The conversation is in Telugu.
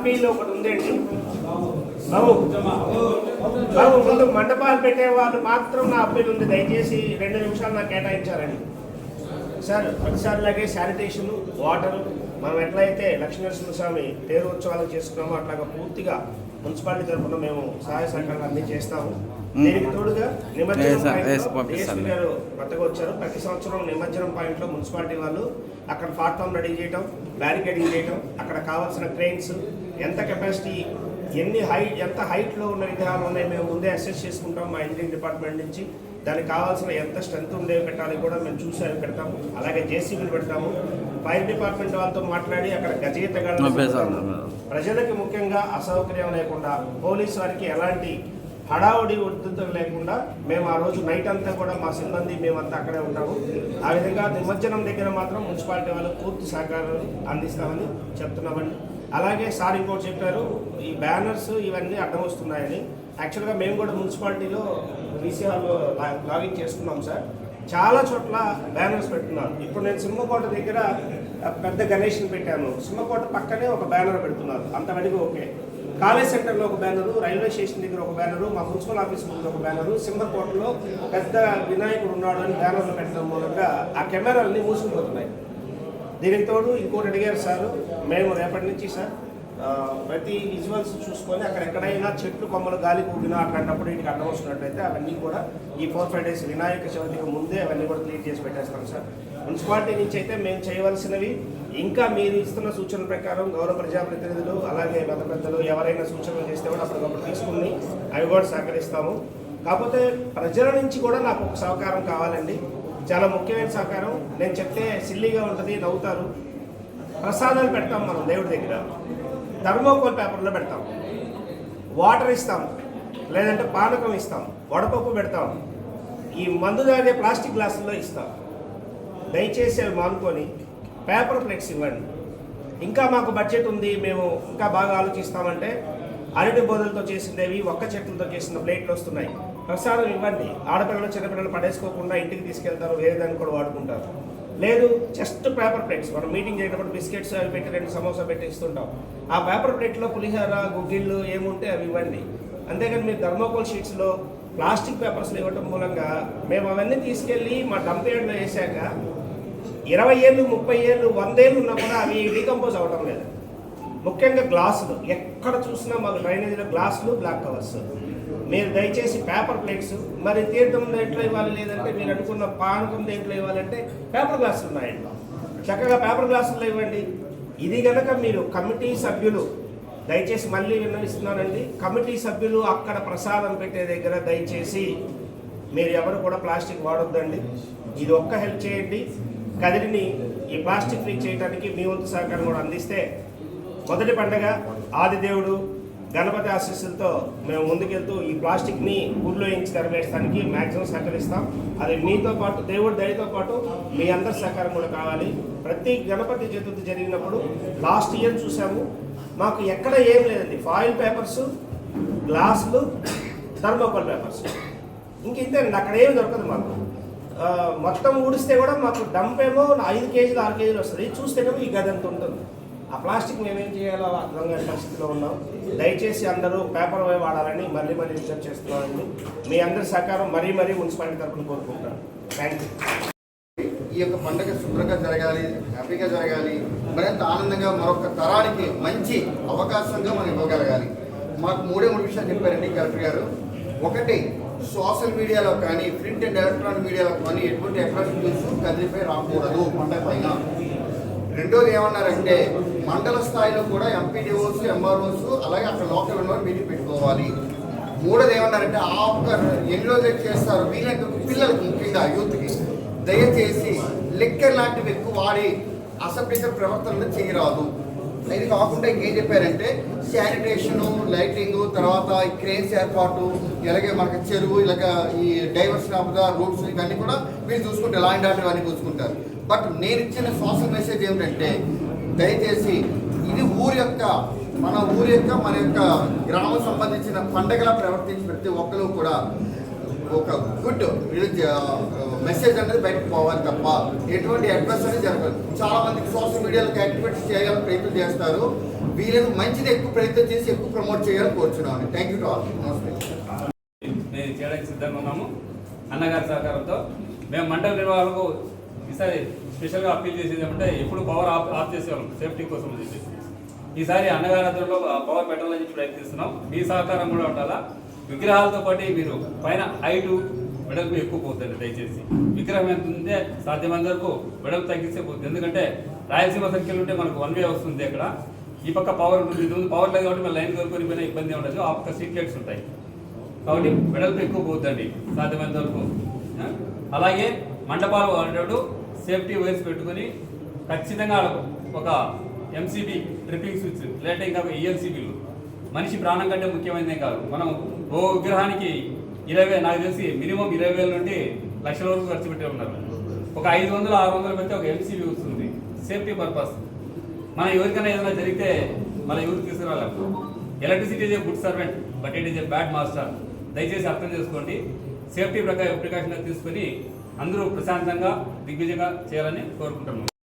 అప్పీల్ ఒకటి ఉందండి బాబు. బాబు ముందు మండపాలు పెట్టే వాళ్ళు మాత్రం నా అప్పీల్ ఉంది. దయచేసి రెండు నిమిషాలు నాకు కేటాయించారండి. సార్ ప్రతిసారిలాగే శానిటేషన్ వాటర్ మనం ఎట్లయితే లక్ష్మీనరసింహస్వామి తేరు ఉత్సవాలు చేసుకున్నామో అట్లాగా పూర్తిగా మున్సిపాలిటీ తరఫున మేము సహాయ సహకారాలు అన్ని చేస్తాము పంపిస్తాను. కొత్తగా వచ్చారు. ప్రతి సంవత్సరం నిమజ్జనం పాయింట్లో మున్సిపాలిటీ వాళ్ళు అక్కడ ప్లాట్ఫామ్ రెడీ చేయటం బ్యారికేడింగ్ చేయటం అక్కడ కావాల్సిన క్రెయిన్స్ ఎంత కెపాసిటీ ఎన్ని హైట్ ఎంత హైట్లో ఉన్న విగ్రహాలు ఉన్నాయి మేము ముందే అసెస్ చేసుకుంటాం మా ఇంజనీరింగ్ డిపార్ట్మెంట్ నుంచి. దానికి కావాల్సిన ఎంత స్ట్రెంత్ ఉండేవి పెట్టాలి కూడా మేము చూసి అవి పెడతాము. అలాగే జేసీబీలు పెడతాము. ఫైర్ డిపార్ట్మెంట్ వాళ్ళతో మాట్లాడి అక్కడ పంపేశాను. ప్రజలకు ముఖ్యంగా అసౌకర్యం లేకుండా పోలీస్ వారికి ఎలాంటి హడావుడి ఉద్ధృతం లేకుండా మేము ఆ రోజు నైట్ అంతా కూడా మా సిబ్బంది మేమంతా అక్కడే ఉంటాము. ఆ విధంగా నిమజ్జనం దగ్గర మాత్రం మున్సిపాలిటీ వాళ్ళు పూర్తి సహకారం అందిస్తామని చెప్తున్నామండి. అలాగే సార్ ఇంకోటి చెప్పారు ఈ బ్యానర్స్ ఇవన్నీ అడ్డం వస్తున్నాయని. యాక్చువల్గా మేము కూడా మున్సిపాలిటీలో వీసీఆర్లో లాగిన్ చేసుకున్నాం సార్. చాలా చోట్ల బ్యానర్స్ పెట్టున్నారు ఇప్పుడు నేను సింహకోట దగ్గర పెద్ద గణేష్ని పెట్టాను. సింహకోట పక్కనే ఒక బ్యానర్ పెడుతున్నారు. అంతవరకు ఓకే. కాలేజ్ సెంటర్లో ఒక బ్యానరు రైల్వే స్టేషన్ దగ్గర ఒక బ్యానరు మా మున్సిపల్ ఆఫీస్ ముందు ఒక బ్యానరు సింహకోటలో పెద్ద వినాయకుడు ఉన్నాడు అని బ్యానర్లు పెట్టడం మూలంగా ఆ కెమెరాలన్నీ మూసుకుపోతున్నాయి. దీనికి తోడు ఇంకోటి అడిగారు సార్ మేము రేపటి నుంచి సార్ ప్రతి విజువల్స్ చూసుకొని అక్కడ ఎక్కడైనా చెట్లు కొమ్మలు గాలి కూడినా అట్లాంటప్పుడు ఇంటికి అడ్డం వస్తున్నట్లయితే అవన్నీ కూడా ఈ ఫోర్ ఫైవ్ డేస్ వినాయక చవితికి ముందే అవన్నీ కూడా క్లీన్ చేసి పెట్టేస్తాం సార్. మున్సిపాలిటీ నుంచి అయితే మేము చేయవలసినవి ఇంకా మీరు ఇస్తున్న సూచన ప్రకారం గౌరవ ప్రజాప్రతినిధులు అలాగే మత పెద్దలు ఎవరైనా సూచనలు చేస్తే కూడా అప్పటికప్పుడు తీసుకుని అవి కూడా సహకరిస్తాము. కాకపోతే ప్రజల నుంచి కూడా నాకు ఒక సహకారం కావాలండి. చాలా ముఖ్యమైన సహకారం. నేను చెప్తే సిల్లీగా ఉంటుంది నవ్వుతారు. ప్రసాదాలు పెడతాం మనం దేవుడి దగ్గర. థర్మోకోల్ పేపర్లో పెడతాం. వాటర్ ఇస్తాం. లేదంటే పానకం ఇస్తాం. వడపప్పు పెడతాం. ఈ మందు తాగే ప్లాస్టిక్ గ్లాసుల్లో ఇస్తాం. దయచేసి అవి మానుకొని పేపర్ ప్లేట్స్ ఇవ్వండి. ఇంకా మాకు బడ్జెట్ ఉంది మేము ఇంకా బాగా ఆలోచిస్తామంటే అరటి బోధలతో చేసినవి ఒక్క చెట్లతో చేసిన ప్లేట్లు వస్తున్నాయి. ప్రసాదం ఇవ్వండి. ఆడపిల్లలు చిన్నపిల్లలు పడేసుకోకుండా ఇంటికి తీసుకెళ్తారు వేరే దాన్ని కూడా వాడుకుంటారు. లేదు జస్ట్ పేపర్ ప్లేట్స్. మనం మీటింగ్ చేయటప్పుడు బిస్కెట్స్ అవి పెట్టి రెండు సమోసా పెట్టి ఇస్తుంటాం. ఆ పేపర్ ప్లేట్లో పులిహోర గుగ్గిళ్ళు ఏముంటే అవి ఇవ్వండి. అంతేగాని మీరు థర్మోకోల్ షీట్స్లో ప్లాస్టిక్ పేపర్స్లో ఇవ్వటం మూలంగా మేము అవన్నీ తీసుకెళ్ళి మా డంప్ యార్డ్లో వేసాక ఇరవై ఏళ్ళు ముప్పై ఏళ్ళు వందేళ్ళు ఉన్నా కూడా అవి డీకంపోజ్ అవ్వటం లేదు. ముఖ్యంగా గ్లాసులు. ఎక్కడ చూసినా మాకు డ్రైనేజీలో గ్లాసులు బ్లాక్ కవర్స్ మీరు దయచేసి పేపర్ ప్లేట్స్ మరి తీర్థం దేంట్లో ఇవ్వాలి లేదంటే మీరు అనుకున్న పానకం దేంట్లో ఇవ్వాలంటే పేపర్ గ్లాసులు ఉన్నాయండి చక్కగా పేపర్ గ్లాసులు ఇవ్వండి. ఇది కనుక మీరు కమిటీ సభ్యులు దయచేసి మళ్ళీ విన్నవిస్తున్నానండి కమిటీ సభ్యులు అక్కడ ప్రసాదం పెట్టే దగ్గర దయచేసి మీరు ఎవరు కూడా ప్లాస్టిక్ వాడొద్దండి. ఇది ఒక్క హెల్ప్ చేయండి. కదిరిని ఈ ప్లాస్టిక్ ఫ్రీ చేయడానికి మీ వంతు సహకారం కూడా అందిస్తే మొదటి పండగ ఆదిదేవుడు గణపతి ఆశీస్సులతో మేము ముందుకెళ్తూ ఈ ప్లాస్టిక్ని ఊళ్ళో ఇంచి తరిమేయడానికి మ్యాక్సిమం సహకరిస్తాం. అది మీతో పాటు దేవుడి దయతో పాటు మీ అందరి సహకారం కూడా కావాలి. ప్రతి గణపతి చతుర్థి జరిగినప్పుడు లాస్ట్ ఇయర్ చూసాము. మాకు ఎక్కడ ఏం లేదండి. ఫాయిల్ పేపర్స్ గ్లాసులు థర్మోకోల్ పేపర్స్. ఇంక ఇంతేనండి అక్కడ ఏమి దొరకదు మాకు. మొత్తం ఊడిస్తే కూడా మాకు డంప్ ఏమో ఐదు కేజీలు ఆరు కేజీలు వస్తుంది. చూస్తేనేమో ఈ గది అంత ఉంటుంది. ఆ ప్లాస్టిక్ మేమేం చేయాలో అర్థం కాని పరిస్థితిలో ఉన్నాం. దయచేసి అందరూ పేపర్ వే వాడాలని మళ్ళీ మళ్ళీ రిసర్చ్ చేస్తున్నారని మీ అందరి సహకారం మరీ మరీ మున్సిపాలిటీ తరఫున కోరుకుంటాను థ్యాంక్ యూ ఈ యొక్క పండుగ శుభ్రంగా జరగాలి హ్యాపీగా జరగాలి మరింత ఆనందంగా మరొక తరానికి మంచి అవకాశంగా మనం ఇవ్వగలగాలి. మాకు మూడే మూడు విషయాలు చెప్పారండి కలెక్టర్ గారు. ఒకటి సోషల్ మీడియాలో కానీ ప్రింట్ అండ్ ఎలక్ట్రానిక్ మీడియాలో కానీ ఎటువంటి ఎలక్ట్రానిక్ న్యూస్ కదిలిపై రాకూడదు పండగ పైన. రెండోది ఏమన్నారంటే మండల స్థాయిలో కూడా ఎంపీడీఓస్ ఎంఆర్ఓస్ అలాగే అక్కడ లోకల్ ఉన్నవారు మీటింగ్ పెట్టుకోవాలి. మూడోది ఏమన్నారంటే ఆ ఒక్క ఎన్ని రోజులు చేస్తారు వీళ్ళకి పిల్లలకు ముఖ్యంగా యూత్కి. దయచేసి లిక్కర్ లాంటివి ఎక్కువ వాడి అసభ్యత ప్రవర్తనలు చేయరాదు. ఇది కాకుండా ఇంకేం చెప్పారంటే శానిటేషను లైటింగ్ తర్వాత ఈ క్రేన్స్ ఏర్పాటు ఇలాగే మనకి చెరువు ఇలాగ ఈ డైవర్షన్ ఆఫ్ ద రూట్స్ ఇవన్నీ కూడా మీరు చూసుకుంటారు లాండ్ ఆర్డర్ ఇవన్నీ చూసుకుంటారు. బట్ నేను ఇచ్చిన సోషల్ మెసేజ్ ఏమిటంటే దయచేసి ఇది ఊరి యొక్క మన ఊరి యొక్క మన యొక్క గ్రామం సంబంధించిన పండగలా ప్రవర్తించి ప్రతి ఒక్కరు కూడా ఒక గుడ్ మెసేజ్ అనేది బయటకు పోవాలి తప్ప ఎటువంటి అడ్రస్ అనేది జరగదు. చాలా మంది సోషల్ మీడియాలో యాక్టివిటీస్ చేయాలని ప్రయత్నం చేస్తారు. వీళ్ళని మంచిది ఎక్కువ ప్రయత్నం చేసి ఎక్కువ ప్రమోట్ చేయాలని కోరుచున్నాను. థ్యాంక్ యూ టు ఆల్ నమస్తే మేము చేయడానికి సిద్ధంగా ఉన్నాము. అన్నగారి సహకారంతో. మేము మండల నిర్వాహకులకు ఈసారి స్పెషల్గా అప్పీల్ చేసేది ఏమంటే ఎప్పుడు పవర్ ఆఫ్ ఆఫ్ చేసేవాళ్ళం. సేఫ్టీ కోసం చెప్పేసి. ఈసారి అన్నగారి ఆధ్వర్యంలో పవర్ పెట్టాలని చెప్పి ప్రయత్నిస్తున్నాం. మీ సహకారం కూడా ఉండాలా? విగ్రహాలతో పాటు మీరు పైన హైటు వెడల్పు ఎక్కువ పోతుంది దయచేసి. విగ్రహం ఎంత ఉంటే సాధ్యమైనంత వరకు వెడల్పు తగ్గిస్తే పోతుంది. ఎందుకంటే రాయలసీమ సంఖ్యలు ఉంటే మనకు వన్ వే వస్తుంది అక్కడ. ఈ పక్క పవర్ ఉంటుంది ఇది పవర్ లేదు కాబట్టి మన లైన్ కోరుకొని పోయినా ఇబ్బంది ఉండదు. ఆ పక్క సీట్ లైట్స్ ఉంటాయి. కాబట్టి వెడల్పు ఎక్కువ పోతుందండి. సాధ్యమైనంత వరకు అలాగే మండపాలు వాడేటప్పుడు సేఫ్టీ వైర్స్ పెట్టుకొని ఖచ్చితంగా ఒక ఎంసీబీ ట్రిప్పింగ్ స్విచ్ లేదంటే ఇంకా ఈఎల్సీబీలు మనిషి ప్రాణం కంటే ముఖ్యమైనదే కాదు. మనం ఓ విగ్రహానికి ఇరవై నాకు తెలిసి మినిమం ఇరవై వేల నుండి లక్షల వరకు ఖర్చు పెట్టే ఉన్నారు. ఒక ఐదు వందలు ఆరు వందలు పెడితే ఒక ఎల్సీబీ వస్తుంది. సేఫ్టీ పర్పస్ మన ఎవరికైనా ఏదైనా జరిగితే మన ఎవరికి తీసుకురాలేము electricity is a good servant but it is a bad master దయచేసి అర్థం చేసుకోండి. సేఫ్టీ ప్రకారం ప్రికాషన్గా తీసుకొని అందరూ ప్రశాంతంగా దిగ్విజయంగా చేయాలని కోరుకుంటున్నాం.